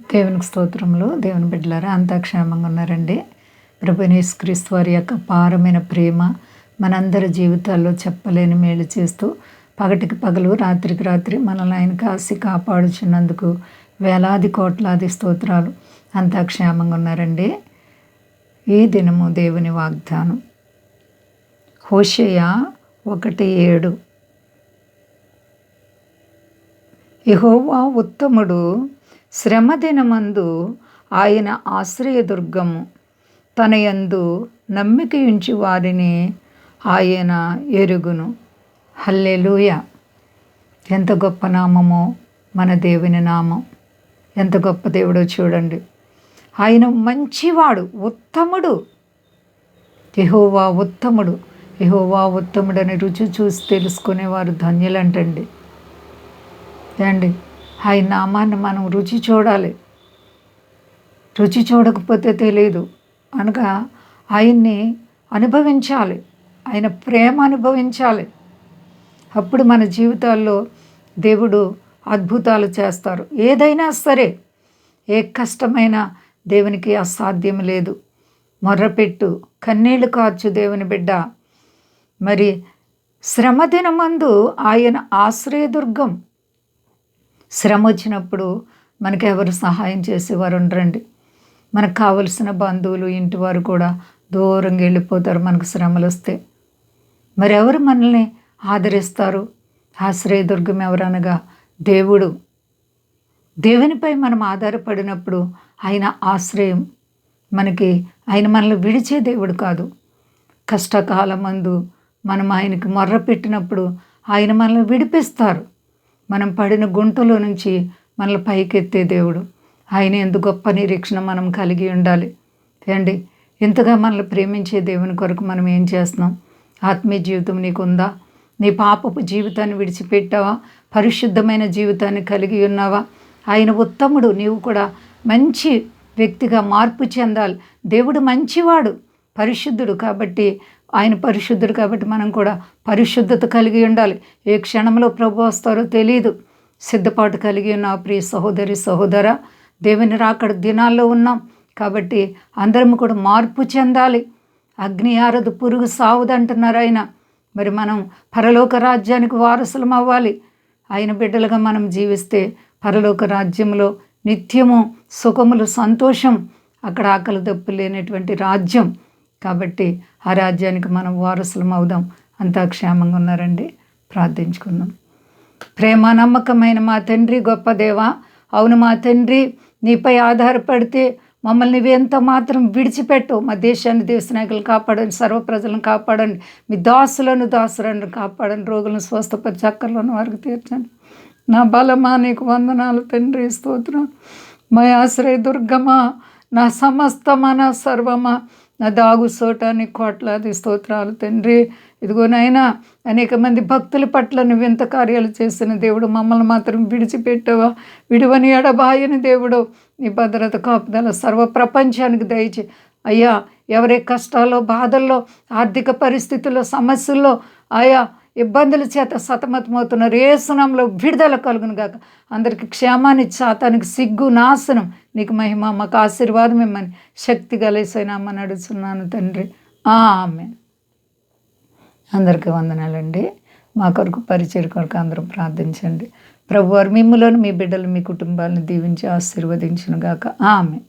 దేవునికి స్తోత్రములు. దేవుని బిడ్డలారా అంతా క్షేమంగా ఉన్నారండి. ప్రభునేష్ క్రీస్తు వారి యొక్క పారమైన ప్రేమ మనందరి జీవితాల్లో చెప్పలేని మేలు చేస్తూ పగటికి పగలు రాత్రికి రాత్రి మనల్ని ఆయన కాసి కాపాడుచున్నందుకు వేలాది కోట్లాది స్తోత్రాలు అంతా క్షేమంగా ఉన్నారండి. ఈ దినము దేవుని వాగ్దానం. హోషయ ఒకటి ఏడు. యహోవా ఉత్తముడు శ్రమదినమందు ఆయన ఆశ్రయదుర్గము. తన యందు నమ్మికయుంచి వారిని ఆయన ఎరుగును. హల్లెలూయ! ఎంత గొప్ప నామమో మన దేవుని నామం. ఎంత గొప్ప దేవుడో చూడండి. ఆయన మంచివాడు ఉత్తముడు. యహోవా ఉత్తముడు. యహోవా ఉత్తముడని రుచి చూసి తెలుసుకునేవారు ధన్యులంటండి. అండి ఆయన నామాన్ని మనం రుచి చూడాలి. రుచి చూడకపోతే తెలియదు అనగా ఆయన్ని అనుభవించాలి. ఆయన ప్రేమ అనుభవించాలి. అప్పుడు మన జీవితాల్లో దేవుడు అద్భుతాలు చేస్తారు. ఏదైనా సరే ఏ కష్టమైన దేవునికి అసాధ్యం లేదు. మొర్రపెట్టు కన్నీళ్ళు కార్చు దేవుని బిడ్డ. మరి శ్రమదినమందు ఆయన ఆశ్రయదుర్గం. శ్రమ వచ్చినప్పుడు మనకి ఎవరు సహాయం చేసేవారు ఉండరండి. మనకు కావలసిన బంధువులు ఇంటి వారు కూడా దూరంగా వెళ్ళిపోతారు మనకు శ్రమలు వస్తే మరి ఎవరు మనల్ని ఆదరిస్తారు? ఆశ్రయదుర్గం ఎవరనగా దేవుడు. దేవునిపై మనం ఆధారపడినప్పుడు ఆయన ఆశ్రయం మనకి ఆయన మనల్ని విడిచే దేవుడు కాదు. కష్టకాలమందు మనం ఆయనకి మొర్ర పెట్టినప్పుడు ఆయన మనల్ని విడిపిస్తారు. మనం పడిన గుంటలో నుంచి మనల్ని పైకెత్తే దేవుడు. ఆయన ఎంత గొప్ప నిరీక్షణ మనం కలిగి ఉండాలి. ఏండి ఇంతగా మనల్ని ప్రేమించే దేవుని కొరకు మనం ఏం చేస్తున్నాం? ఆత్మీయ జీవితం నీకుందా? నీ పాపపు జీవితాన్ని విడిచిపెట్టావా? పరిశుద్ధమైన జీవితాన్ని కలిగి ఉన్నావా? ఆయన ఉత్తముడు నీవు కూడా మంచి వ్యక్తిగా మార్పు చెందాలి. దేవుడు మంచివాడు పరిశుద్ధుడు కాబట్టి ఆయన పరిశుద్ధుడు కాబట్టి మనం కూడా పరిశుద్ధత కలిగి ఉండాలి. ఏ క్షణంలో ప్రభు వస్తారో తెలియదు సిద్ధపాటు కలిగి ఉన్న ప్రియ సహోదరి సహోదర దేవుని రాకడ దినాల్లో ఉన్నాం. కాబట్టి అందరం కూడా మార్పు చెందాలి. అగ్ని ఆరదు పురుగు సావుదంటున్నారు ఆయన. మరి మనం పరలోక రాజ్యానికి వారసులం అవ్వాలి. ఆయన బిడ్డలుగా మనం జీవిస్తే పరలోక రాజ్యంలో నిత్యము సుఖములు సంతోషం అక్కడ ఆకలి దప్పు లేనటువంటి రాజ్యం. కాబట్టి ఆ రాజ్యానికి మనం వారసులం అవుదాం. అంతా క్షేమంగా ఉన్నారండి. ప్రార్థించుకుందాం. ప్రేమ నమ్మకమైన మా తండ్రి గొప్ప దేవ అవును మా తండ్రి నీపై ఆధారపడితే మమ్మల్ని ఎంత మాత్రం విడిచిపెట్టు. మా దేశాన్ని దేశ నాయకులు కాపాడండి సర్వ ప్రజలను కాపాడండి. మీ దాసులను దాసులను కాపాడండి. రోగులను స్వస్థపరిచి చక్కర్లను వారికి తీర్చండి. నా బలమా నీకు వందనాలు తండ్రి స్తోత్రం. మా ఆశ్రయ దుర్గమా నా సమస్తమా నా సర్వమా నా దాగు కోట్లాది స్తోత్రాలు తండ్రి. ఇదిగోనైనా అనేక మంది భక్తుల పట్ల నువ్వు ఎంత కార్యాలు చేసిన దేవుడు మమ్మల్ని మాత్రం విడిచిపెట్టావా? విడివని ఎడబాయని దేవుడు. నీ భద్రత కాపుదల సర్వ ప్రపంచానికి దయచే. అయ్యా ఎవరే కష్టాల్లో బాధల్లో ఆర్థిక పరిస్థితుల్లో సమస్యల్లో ఆయా ఇబ్బందుల చేత సతమతమవుతున్నారు ఏ సునంలో విడుదల కలుగును గాక. అందరికి క్షేమాన్ని చాతానికి సిగ్గు నాశనం. నీకు మహిమ మాకు ఆశీర్వాదం ఇమ్మని. శక్తి కలిసైనామని అడుగుతున్నాను తండ్రి. ఆమె అందరికీ వందనాలండి. మా కొరకు పరిచయ కొరకు అందరూ ప్రార్థించండి. ప్రభువారు మిమ్మలను మీ బిడ్డలు మీ కుటుంబాలను దీవించి ఆశీర్వదించును గాక ఆమె